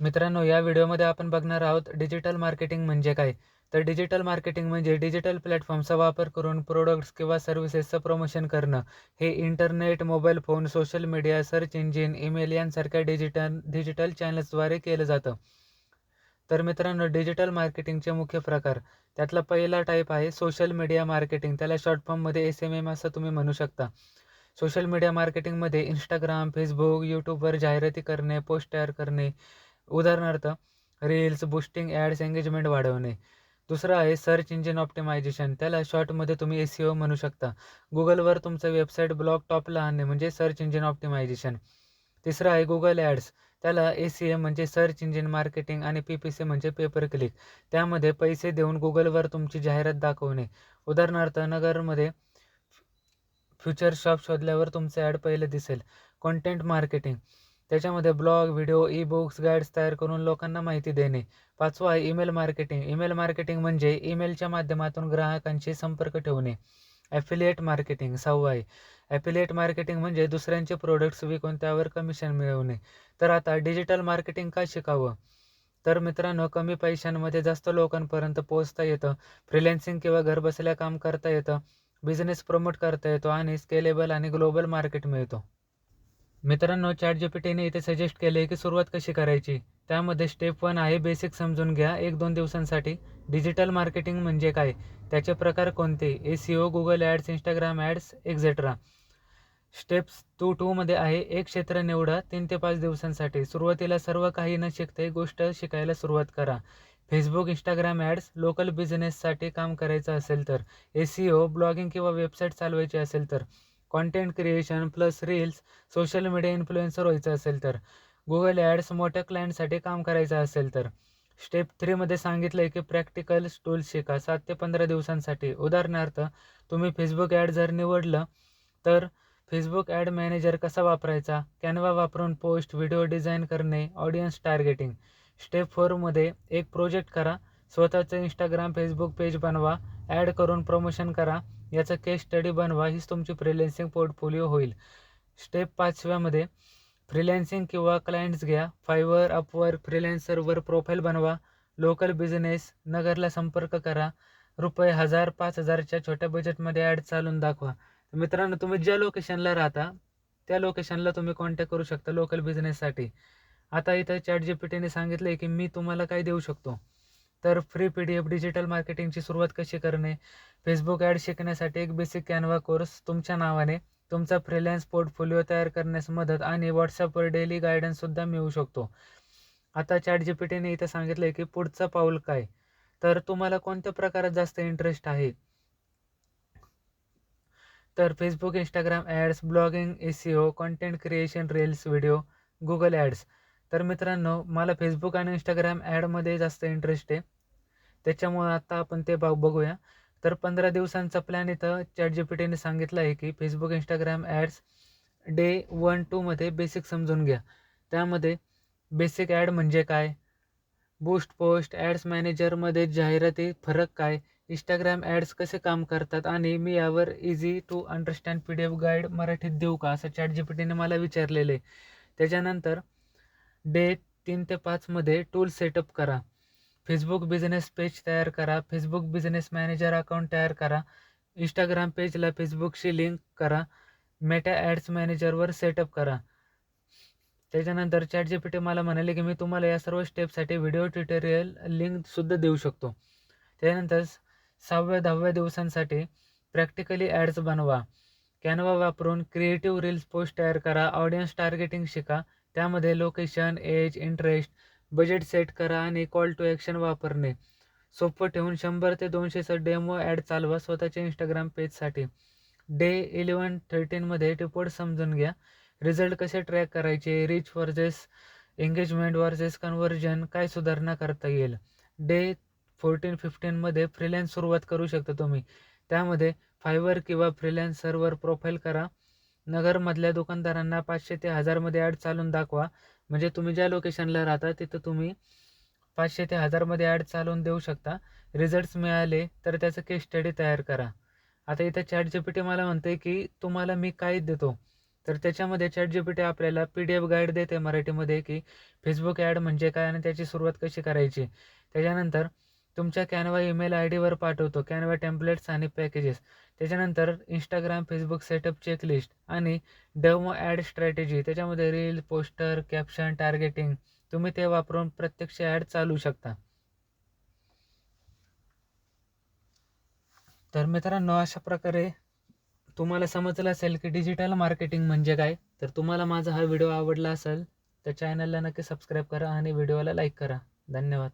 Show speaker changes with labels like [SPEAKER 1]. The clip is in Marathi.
[SPEAKER 1] मित्रांनो या व्हिडिओमध्ये आपण बघणार आहोत डिजिटल मार्केटिंग म्हणजे काय? तर डिजिटल मार्केटिंग म्हणजे डिजिटल प्लॅटफॉर्मचा वापर करून प्रोडक्ट्स किंवा सर्व्हिसेसचं प्रमोशन करणं. हे internet mobile phone social media search engine email यांसारख्या डिजिटल डिजिटल चॅनल्सद्वारे केलं जातं. तर मित्रांनो डिजिटल मार्केटिंगचे मुख्य प्रकार. त्यातला पहिला टाईप आहे सोशल मीडिया मार्केटिंग त्याला शॉर्ट फॉर्ममध्ये एस एम एम असं तुम्ही म्हणू शकता. सोशल मीडिया मार्केटिंगमध्ये इंस्टाग्राम फेसबुक यूट्यूबवर जाहिराती करणे पोस्ट तयार करणे उदाहरणार्थ रील्स बुस्टिंग ॲड्स एंगेजमेंट वाढवणे. दुसरं आहे सर्च इंजिन ऑप्टिमायझेशन त्याला शॉर्टमध्ये तुम्ही एस सी ओ म्हणू शकता. गुगलवर तुमचं वेबसाईट ब्लॉग टॉपला आणणे म्हणजे सर्च इंजिन ऑप्टिमायझेशन तिसरं आहे गुगल ॲड्स त्याला ए सी एम म्हणजे सर्च इंजिन मार्केटिंग आणि पी पी सी म्हणजे पेपर क्लिक त्यामध्ये पैसे देऊन गुगलवर तुमची जाहिरात दाखवणे. उदाहरणार्थ नगरमध्ये फ्युचर शॉप शोधल्यावर तुमचं ॲड पहिलं दिसेल. कॉन्टेंट मार्केटिंग त्याच्यामध्ये blog video e books guides तयार करून लोकांना माहिती देणे. पाचवा आहे ईमेल मार्केटिंग ईमेल मार्केटिंग म्हणजे ईमेलच्या माध्यमातून ग्राहकांशी संपर्क ठेवणे. ॲफिलिएट मार्केटिंग सहावा आहे. ॲफिलिएट मार्केटिंग म्हणजे दुसऱ्यांचे प्रोडक्ट्स विकून त्यावर कमिशन मिळवणे. तर आता डिजिटल मार्केटिंग का शिकावं? तर मित्रांनो कमी पैशांमध्ये जास्त लोकांपर्यंत पोहोचता येतं. फ्रिलॅन्सिंग किंवा घरबसल्या काम करता येतं. बिझनेस प्रमोट करता येतो आणि स्केलेबल आणि ग्लोबल मार्केट मिळतो. मित्रांनो चॅट जीपीटीने इथे सजेस्ट केले की सुरुवात कशी करायची? त्यामध्ये स्टेप वन आहे बेसिक समजून घ्या. एक दोन दिवसांसाठी. डिजिटल मार्केटिंग म्हणजे काय? त्याचे प्रकार कोणते? A C O Google ads Instagram ads etcetera steps two टूमध्ये आहे एक क्षेत्र निवडा तीन ते पाच दिवसांसाठी. सुरुवातीला सर्व काही न शिकता गोष्ट शिकायला सुरुवात करा. फेसबुक इंस्टाग्राम ॲड्स लोकल बिझनेससाठी काम करायचं असेल तर. ए सी ओ ब्लॉगिंग किंवा वेबसाईट चालवायची असेल तर. Content creation plus reels social media influencer व्हायचं असेल तर. गुगल ॲड्स मोठ्या क्लायंटसाठी काम करायचं असेल तर. स्टेप थ्रीमध्ये सांगितलं आहे की प्रॅक्टिकल टूल्स शिका सात ते पंधरा दिवसांसाठी. उदाहरणार्थ तुम्ही फेसबुक ॲड जर निवडलं तर फेसबुक ॲड मॅनेजर कसा वापरायचा? कॅनवा वापरून पोस्ट व्हिडिओ डिझाईन करणे ऑडियन्स टार्गेटिंग स्टेप फोरमध्ये एक प्रोजेक्ट करा. स्वतःचं इंस्टाग्राम फेसबुक पेज बनवा. ॲड करून प्रमोशन करा. याचा केस स्टडी बनवा हीच तुमची फ्रिलॅन्सिंग पोर्टफोलिओ होईल. स्टेप पाचव्यामध्ये फ्रिलॅन्सिंग किंवा क्लायंट्स घ्या. फायवर अपवर फ्रिलॅन्सरवर प्रोफाईल बनवा. लोकल बिझनेस नगरला संपर्क करा. रुपये हजार पाच हजारच्या छोट्या बजेटमध्ये ॲड चालून दाखवा. मित्रांनो तुम्ही ज्या लोकेशनला राहता त्या लोकेशनला तुम्ही कॉन्टॅक्ट करू शकता लोकल बिझनेससाठी आता इथं चॅट जी पी टीने सांगितलं आहे की मी तुम्हाला काय देऊ शकतो? तर free P D F digital मार्केटिंगची सुरुवात कशी करणे? फेसबुक ॲड शिकण्यासाठी एक बेसिक कॅनवा कोर्स तुमच्या नावाने तुमचा फ्रीलॅन्स पोर्टफोलिओ तयार करण्यास मदत आणि व्हॉट्सअपवर डेली गायडन्ससुद्धा मिळू शकतो. आता चॅट जी पी टीने इथं सांगितलं आहे की पुढचं पाऊल काय? तर तुम्हाला कोणत्या प्रकारात जास्त इंटरेस्ट आहे? तर Facebook Instagram ads blogging A C O content creation reels video Google ads तर मित्रांनो मला फेसबुक आणि इंस्टाग्राम ॲडमध्ये जास्त इंटरेस्ट आहे. त्याच्यामुळं आता आपण ते बघ बघूया. तर पंधरा दिवसांचा प्लॅन इथं चॅट जी पी टीने सांगितलं आहे की Facebook Instagram ads day one टूमध्ये बेसिक समजून घ्या. त्यामध्ये बेसिक ॲड म्हणजे काय? बूस्ट पोस्ट ॲड्स मॅनेजरमध्ये जाहिराती फरक काय? इंस्टाग्राम ॲड्स कसे काम करतात? आणि मी यावर easy to understand P D F guide मराठीत देऊ का? असं चॅट जी पी टीने मला विचारलेलं आहे. त्याच्यानंतर डे तीन ते पाचमध्ये टूल सेटअप करा. फेसबुक बिझनेस पेज तयार करा. फेसबुक बिझनेस मॅनेजर अकाउंट तयार करा. इंस्टाग्राम पेजला फेसबुकशी लिंक करा. मेटा ॲड्स मॅनेजरवर सेटअप करा. त्याच्यानंतर चॅट जी पी टी मला म्हणाले की मी तुम्हाला या सर्व स्टेपसाठी व्हिडिओ ट्युटोरियल लिंकसुद्धा देऊ शकतो. त्यानंतर सहाव्या दहाव्या दिवसांसाठी प्रॅक्टिकली ॲड्स बनवा. कॅनवा वापरून क्रिएटिव्ह रील्स पोस्ट तयार करा. ऑडियन्स टार्गेटिंग शिका. त्यामध्ये location age interest budget set करा आणि कॉल टू ॲक्शन वापरणे. सोपं ठेवून शंभर ते दोनशेचं डेमो ॲड चालवा स्वतःच्या इंस्टाग्राम पेजसाठी डे इलेवन थर्टीनमध्ये रिपोर्ट समजून घ्या. रिझल्ट कसे ट्रॅक करायचे? Reach versus engagement versus conversion काय सुधारणा करता येईल? डे फोर्टीन फिफ्टीनमध्ये फ्रीलॅन्स सुरुवात करू शकता तुम्ही. त्यामध्ये फायवर किंवा फ्रीलॅन्सरवर प्रोफाईल करा. नगरमधल्या दुकानदारांना पाचशे ते हजारमध्ये ॲड चालून दाखवा. म्हणजे तुम्ही ज्या लोकेशनला राहता तिथं तुम्ही पाचशे ते हजारमध्ये ॲड चालवून देऊ शकता. रिझल्ट्स मिळाले तर त्याचं केस स्टडी तयार करा. आता इथं चॅट जी पी टी मला म्हणते की तुम्हाला मी काय देतो. तर त्याच्यामध्ये चॅट जी पी टी आपल्याला पी डी एफ गाईड देते मराठीमध्ये की फेसबुक ॲड म्हणजे काय आणि त्याची सुरुवात कशी करायची. त्याच्यानंतर तुमच्या कॅनवा ईमेल आय डीवर पाठवतो. कॅनवा टेम्पलेट्स आणि पॅकेजेस. त्याच्यानंतर इंस्टाग्राम फेसबुक सेटअप चेकलिस्ट आणि डेमो ॲड स्ट्रॅटेजी. त्याच्यामध्ये रील पोस्टर कॅप्शन टार्गेटिंग तुम्ही ते वापरून प्रत्यक्ष ॲड चालू शकता. तर मित्रांनो अशा प्रकारे तुम्हाला समजलं असेल की डिजिटल मार्केटिंग म्हणजे काय. तर तुम्हाला माझा हा व्हिडिओ आवडला असेल तर चॅनलला नक्की सबस्क्राईब करा आणि व्हिडिओला लाईक करा. धन्यवाद.